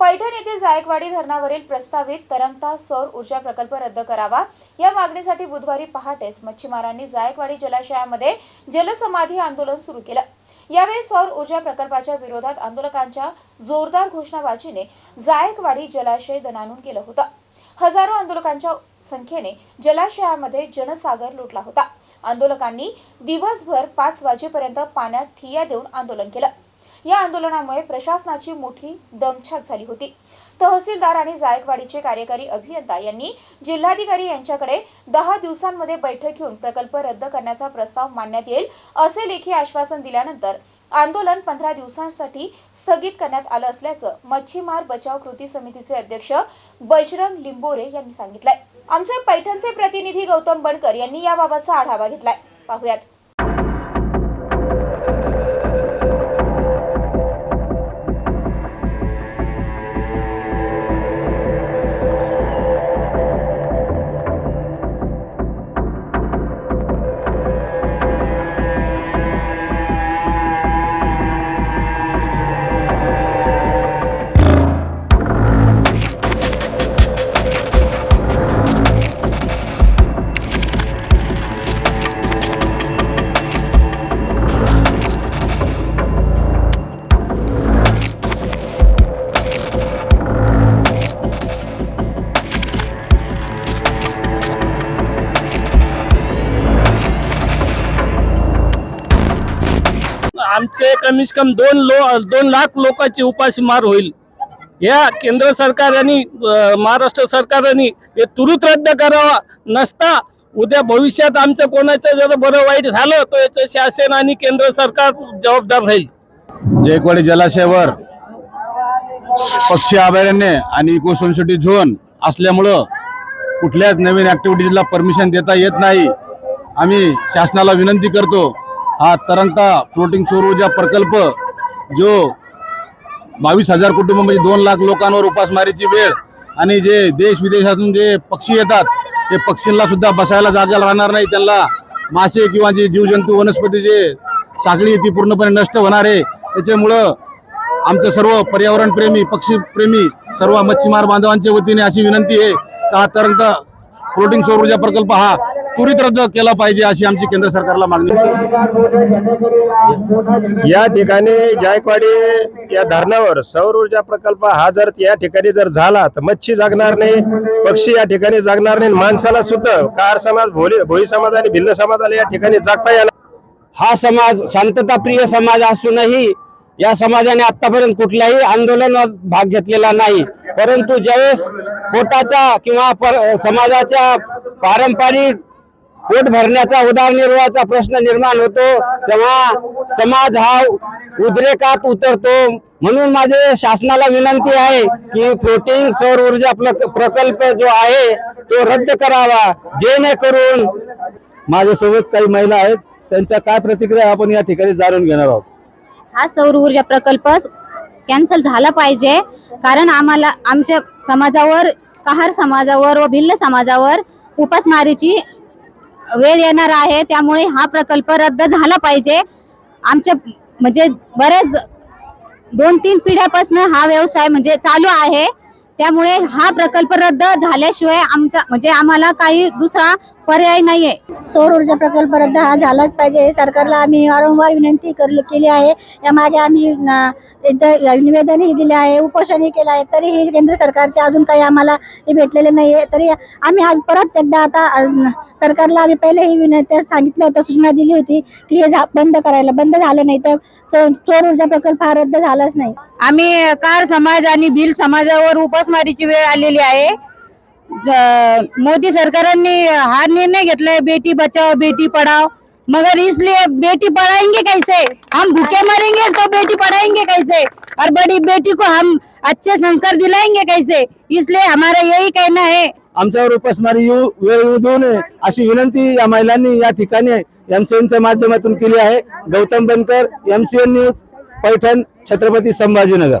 पैठण येथील जायकवाडी धरणावरील प्रस्तावित तरंगता सौर ऊर्जा प्रकल्प रद्द करावा. या मागणीसाठी बुधवारी पहाटेच मच्छीमारांनी जायकवाडी जलाशयामध्ये जलसमाधी आंदोलन सुरू केलं. यावेळी सौर ऊर्जा प्रकल्पाच्या विरोधात आंदोलकांच्या जोरदार घोषणाबाजीने जायकवाडी जलाशय दणाणून गेलं होतं. हजारो आंदोलकांच्या संख्येने जलाशयामध्ये जनसागर लुटला होता. आंदोलकांनी दिवसभर पाच वाजेपर्यंत पाण्यात ठिय्या देऊन आंदोलन केलं. या आंदोलनामुळे प्रशासनाची मोठी दमछाक झाली होती. तहसीलदार आणि जायकवाडीचे कार्यकारी अभियंता यांनी जिल्हाधिकारी यांच्याकडे दहा दिवसांमध्ये बैठक घेऊन प्रकल्प रद्द करण्याचा प्रस्ताव मांडण्यात येईल असे लेखी आश्वासन दिल्यानंतर आंदोलन पंधरा दिवसांसाठी स्थगित करण्यात आलं असल्याचं मच्छीमार बचाव कृती समितीचे अध्यक्ष बजरंग लिंबोरे यांनी सांगितलंय. आमचे पैठणचे प्रतिनिधी गौतम बनकर यांनी याबाबतचा आढावा घेतलाय. पाहुयात. आमचे कमीत कम दोन लो दोन लाख लोकांची उपाशीमार होईल. या केंद्र सरकारने अं, महाराष्ट्र सरकारने हे तुरुत रद्द करावा. नसता उद्या भविष्यात आमचं कोणाचं जर बरं वाईट झालं तर याचं शासन आणि केंद्र सरकार जबाबदार राहील. जयकवाडी जलाशयावर पक्षी अभयारण्य आणि इको सेन्सिटिव्ह झोन असल्यामुळं कुठल्याच नवीन ऍक्टिव्हिटीजला परमिशन देता येत नाही. आम्ही शासनाला विनंती करतो हा तरंगता फ्लोटिंग सौर ऊर्जा प्रकल्प जो बावीस हजार कुटुंब म्हणजे दोन लाख लोकांवर उपासमारीची वेळ आणि जे देश विदेशातून जे पक्षी येतात ते पक्षींना सुद्धा बसायला जागा राहणार नाही. त्यांना मासे किंवा जे जीवजंतू वनस्पती जे साखळी ती पूर्णपणे नष्ट होणार आहे. त्याच्यामुळं आमचं सर्व पर्यावरणप्रेमी पक्षीप्रेमी सर्व मच्छीमार बांधवांच्या वतीने अशी विनंती आहे. का हा तरंगता फ्लोटिंग सौर ऊर्जा प्रकल्प हा त्वरित रद्द केला पाहिजे अशी आमची केंद्र सरकारला मागणी आहे. या ठिकाणी जायकवाडी या धरणावर सौर ऊर्जा प्रकल्प हा जर या ठिकाणी जर झाला तर मच्छी जागणार नाही पक्षी या ठिकाणी जागणार नाही माणसाला सुद्धा कार समाज भोली भोई समाज आणि भिल्ल समाजाला या ठिकाणी जागता येणार हा समाज शांतताप्रिय समाज असूनही या समाजाने आतापर्यंत कुठल्याही आंदोलनात भाग घेतलेला नाही परंतु ज्यावेळेस पोटाचा किंवा पर- समाजाच्या पारंपरिक पोट भरण्याचा उदारनिर्वाहाचा प्रश्न निर्माण होतो तेव्हा समाज हा उद्रेकात उतरतो. म्हणून माझे शासनाला विनंती आहे की फ्लोटिंग सौर ऊर्जा प्रकल्प जो आहे तो रद्द करावा. जेणेकरून माझ्यासोबत काही महिला आहेत त्यांच्या काय प्रतिक्रिया आपण या ठिकाणी जाणून घेणार आहोत? हा सौर ऊर्जा प्रकल्प कॅन्सल झाला पाहिजे. कारण आम्हाला आमच्या समाजावर कहार समाजावर व भिल्ल समाजावर उपासमारीची वेळ येणार आहे त्यामुळे हा प्रकल्प रद्द झाला पाहिजे. आमच्या म्हणजे बरेच दोन तीन पिढ्यापासून हा व्यवसाय म्हणजे चालू आहे. त्यामुळे हा प्रकल्प रद्द झाल्याशिवाय आमचा म्हणजे आम्हाला काही दुसरा पर्याय नाहीये. सौर ऊर्जा प्रकल्प रद्द हा झालाच पाहिजे. हे सरकारला आम्ही वारंवार विनंती करली केली आहे. यामागे आम्ही निवेदनही दिले आहे उपोषणही केलं आहे. तरीही केंद्र सरकारचे अजून काही आम्हाला हे भेटलेले नाही आहे तरी आम्ही आज परत एकदा आता सरकारला आम्ही पहिलेही विनंती सांगितलं होतं सूचना दिली होती की हे झा- बंद करायला. बंद झालं नाही तर सौर ऊर्जा प्रकल्प हा रद्द झालाच नाही. आम्ही कार समाज आणि भिल समाजावर उपासमारीची वेळ आलेली आहे. मोदी सरकारांनी हा निर्णय घेतलाय बेटी बचाओ बेटी पढ़ाओ. मगर इसलिए बेटी पढ़ाएंगे कैसे? हम भूखे मरेंगे तो बेटी पढ़ाएंगे कैसे? और बड़ी बेटी को हम अच्छे संस्कार दिलाएंगे कैसे? इसलिए हमारा यही कहना है। आमच्यावर उपासमारी येऊ वेळ येऊ देऊ नये अशी विनंती या महिलांनी या ठिकाणी एमसीएनच्या माध्यमातून केली आहे. Gautam Bankar MCN news Paithan Chhatrapati Sambhajinagar.